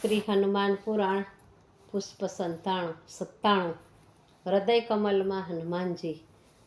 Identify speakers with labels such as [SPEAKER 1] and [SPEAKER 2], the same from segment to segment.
[SPEAKER 1] શ્રી હનુમાન પુરાણ, પુષ્પ સંતાણું, સત્તાણું, હૃદય કમલમાં હનુમાનજી.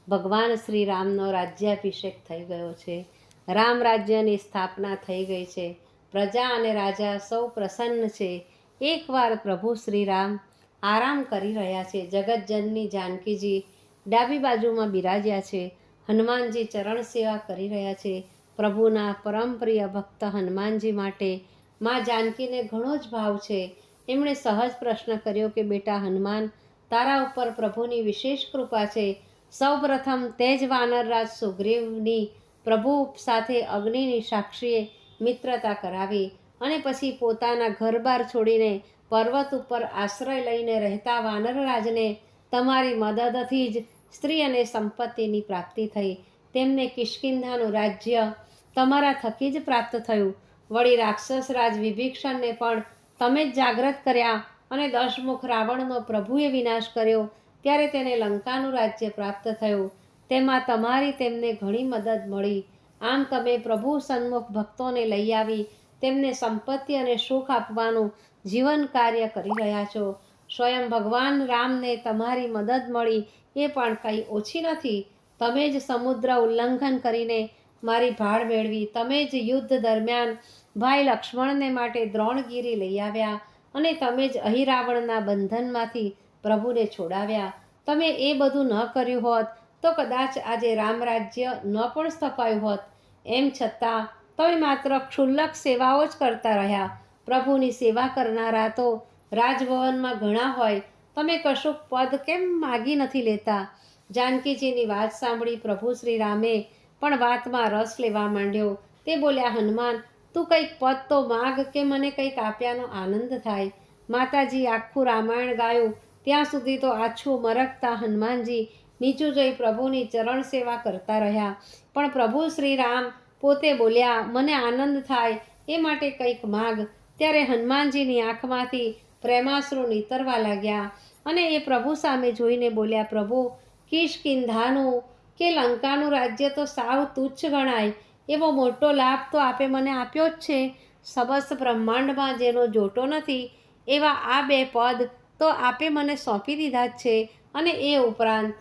[SPEAKER 1] ભગવાન શ્રી રામનો રાજ્યાભિષેક થઈ ગયો છે. રામ રાજ્યની સ્થાપના થઈ ગઈ છે. પ્રજા અને રાજા સૌ પ્રસન્ન છે. એકવાર પ્રભુ શ્રી રામ આરામ કરી રહ્યા છે. જગતજનની જાનકીજી ડાબી બાજુમાં બિરાજ્યા છે. હનુમાનજી ચરણ સેવા કરી રહ્યા છે. પ્રભુના પરમ પ્રિય ભક્ત હનુમાનજી માટે મા જાનકીને ઘણો જ ભાવ છે. એમણે સહજ પ્રશ્ન કર્યો કે, બેટા હનુમાન, તારા ઉપર પ્રભુની વિશેષ કૃપા છે. સૌપ્રથમ જ વાનરરાજ સુગ્રીવની પ્રભુ સાથે અગ્નિની સાક્ષીએ મિત્રતા કરાવી અને પછી પોતાના ઘરબાર છોડીને પર્વત ઉપર આશ્રય લઈને રહેતા વાનરરાજને તમારી મદદથી જ સ્ત્રી અને સંપત્તિની પ્રાપ્તિ થઈ. તેમને કિષ્કિંધાનું રાજ્ય તમારા થકી જ પ્રાપ્ત થયું. વળી રાક્ષસ રાજ વિભીષણને પણ તમે જ જાગ્રત કર્યા અને દશમુખ રાવણનો પ્રભુએ વિનાશ કર્યો, ત્યારે તેને લંકાનું રાજ્ય પ્રાપ્ત થયું. તેમાં તમારી તેમને ઘણી મદદ મળી. આમ તમે પ્રભુ સન્મુખ ભક્તોને લઈ આવી, તેમને સંપત્તિ અને સુખ આપવાનું જીવન કાર્ય કરી રહ્યા છો. સ્વયં ભગવાન રામને તમારી મદદ મળી એ પણ કંઈ ઓછી નથી. તમે જ સમુદ્ર ઉલ્લંઘન કરીને મારી ભાળ મેળવી તમે જ યુદ્ધ દરમિયાન ભાઈ લક્ષ્મણને માટે દ્રોણગીરી લઈ આવ્યા અને તમે જ અહિરાવણના બંધનમાંથી પ્રભુને છોડાવ્યા. તમે એ બધું ન કર્યું હોત તો કદાચ આજે રામ રાજ્ય ન પણ સ્થપાયું હોત. એમ છતાં તમે માત્ર ક્ષુલ્લક સેવાઓ જ કરતા રહ્યા. પ્રભુની સેવા કરનારા તો રાજભવનમાં ઘણા હોય. તમે કશુંક પદ કેમ માગી નથી લેતા? જાનકીજીની વાત સાંભળી પ્રભુ શ્રી રામે પણ વાતમાં રસ લેવા માંડ્યો. તે બોલ્યા, હનુમાન, તું કંઈક પદ તો માગ કે મને કંઈક આપ્યાનો આનંદ થાય? માતાજી આખું રામાયણ ગાયું. ત્યાં સુધી તો આછું મરકતા હનુમાનજી નીચું જઈ પ્રભુની ચરણ સેવા કરતા રહ્યા. પણ પ્રભુ શ્રી રામ પોતે બોલ્યા, મને આનંદ થાય, એ માટે કંઈક માગ. ત્યારે હનુમાનજીની આંખમાંથી પ્રેમાશ્રુ નીતરવા લાગ્યા અને એ પ્રભુ સામે જોઈને બોલ્યા, પ્રભુ, કિષ્કિંધાનું કે લંકાનું રાજ્ય તો સાવ તુચ્છ ગણાય, એવો મોટો લાભ તો આપે મને આપ્યો જ છે. સમસ્ત બ્રહ્માંડમાં જેનો જોટો નથી, એવા આ બે પદ તો આપે મને સોંપી દીધા જ છે. અને એ ઉપરાંત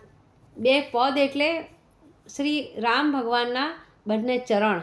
[SPEAKER 1] બે પદ એટલે શ્રી રામ ભગવાનના બંને ચરણ.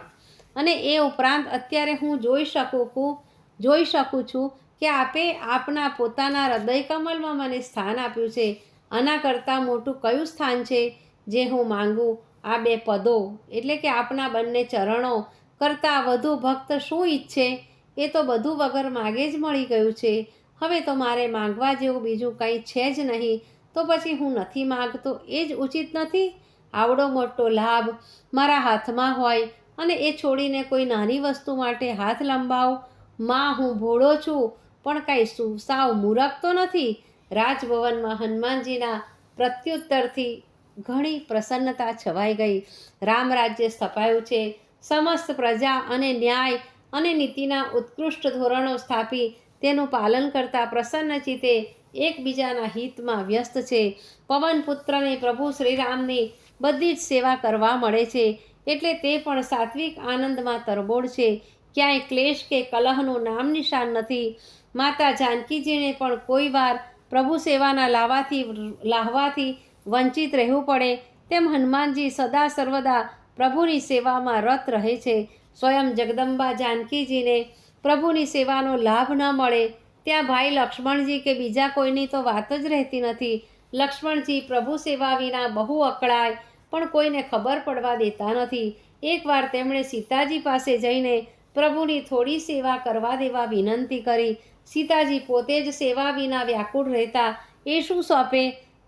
[SPEAKER 1] અને એ ઉપરાંત અત્યારે હું જોઈ શકું જોઈ શકું છું કે આપે આપના પોતાના હૃદય કમલમાં મને સ્થાન આપ્યું છે. આના કરતાં મોટું કયું સ્થાન છે? જે હું માંગું આ બે પદો, એટલે કે આપના બંને ચરણો કરતાં વધુ ભક્ત શું ઈચ્છે, એ તો બધું વગર માગે જ મળી ગયું છે. હવે તો મારે માંગવા જેવું બીજું કંઈ છે જ નહીં. તો પછી હું નથી માગતો, એ જ ઉચિત નથી? આવડો મોટો લાભ મારા હાથમાં હોય અને એ છોડીને કોઈ નાની વસ્તુ માટે હાથ લંબાવ. માં, હું ભોળો છું, પણ કાંઈ શું સાવ મૂરખ તો નથી? રાજભવનમાં હનુમાનજીના પ્રત્યુત્તરથી ઘણી પ્રસન્નતા છવાઈ ગઈ. રામ રાજ્ય સ્થપાયું છે. સમસ્ત પ્રજા અને ન્યાય અને નીતિના ઉત્કૃષ્ટ ધોરણો સ્થાપી તેનું પાલન કરતા પ્રસન્ન ચિત્તે એકબીજાના હિતમાં વ્યસ્ત છે. પવન પુત્રને પ્રભુ શ્રીરામની બધી જ સેવા કરવા મળે છે. એટલે તે પણ સાત્વિક આનંદમાં તરબોળ છે. ક્યાંય ક્લેશ કે કલહનું નામ નિશાન નથી. માતા જાનકીજીને પણ કોઈ વાર પ્રભુ સેવાના લાવાથી, લાહવાથી વંચિત રહેવું પડે તેમ હનુમાનજી સદા સર્વદા પ્રભુની સેવામાં રત રહે છે. સ્વયં જગદંબા જાનકીજીને પ્રભુની સેવાનો લાભ ન મળે. ત્યાં ભાઈ લક્ષ્મણજી કે બીજા કોઈની તો વાત જ રહેતી નથી. લક્ષ્મણજી પ્રભુ સેવા વિના બહુ અકળાય, પણ કોઈને ખબર પડવા દેતા નથી. એકવાર તેમણે સીતાજી પાસે જઈને પ્રભુની થોડી સેવા કરવા દેવા વિનંતી કરી. સીતાજી પોતે જ સેવા વિના વ્યાકુળ રહેતા, એ શું સોંપે?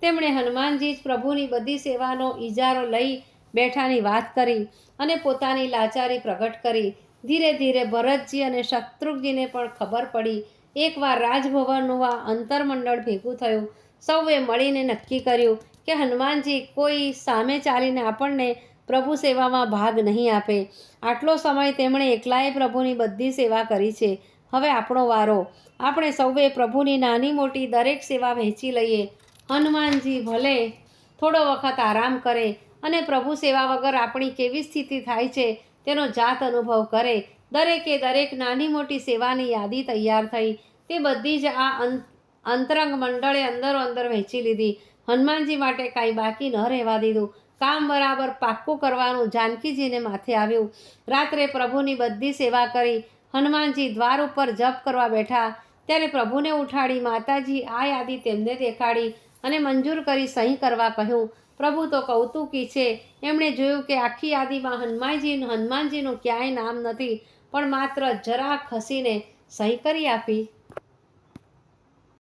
[SPEAKER 1] તેમણે હનુમાનજી જ પ્રભુની બધી સેવાનો ઇજારો લઈ બેઠાની વાત કરી અને પોતાની લાચારી પ્રગટ કરી. ધીરે ધીરે ભરતજી અને શત્રુઘ્નજીને પણ ખબર પડી. એકવાર રાજભવનનું આ અંતરમંડળ ભેગું થયું. સૌએ મળીને નક્કી કર્યું કે હનુમાનજી કોઈ સામે ચાલીને આપણને પ્રભુ સેવામાં ભાગ નહીં આપે. આટલો સમય તેમણે એકલાએ પ્રભુની બધી સેવા કરી છે. હવે આપણો વારો. આપણે સૌએ પ્રભુની નાની મોટી દરેક સેવા વહેંચી લઈએ. હનુમાનજી ભલે થોડો વખત આરામ કરે અને પ્રભુ સેવા વગર આપણી કેવી સ્થિતિ થાય છે, તેનો જાત અનુભવ કરે. દરેકે દરેક નાની મોટી સેવાની યાદી તૈયાર થઈ. તે બધી જ આ અંતરંગ મંડળે અંદરો અંદર વહેંચી લીધી. હનુમાનજી માટે કાંઈ બાકી ન રહેવા દીધું. કામ બરાબર પાક્કું કરવાનું જાનકીજીને માથે આવ્યું. રાત્રે પ્રભુની બધી સેવા કરી. હનુમાનજી દ્વાર ઉપર જપ કરવા બેઠા. ત્યારે પ્રભુને ઉઠાડી માતાજી આ યાદી તેમને દેખાડી. અને મંજૂર કરી સહી કરવા કહ્યું. પ્રભુ તો કૌતુકી છે. એમણે જોયું કે આખી યાદીમાં હનુમાનજી, હનુમાનજીનું ક્યાંય નામ નથી, પણ માત્ર જરા ખસીને સહી કરી આપી.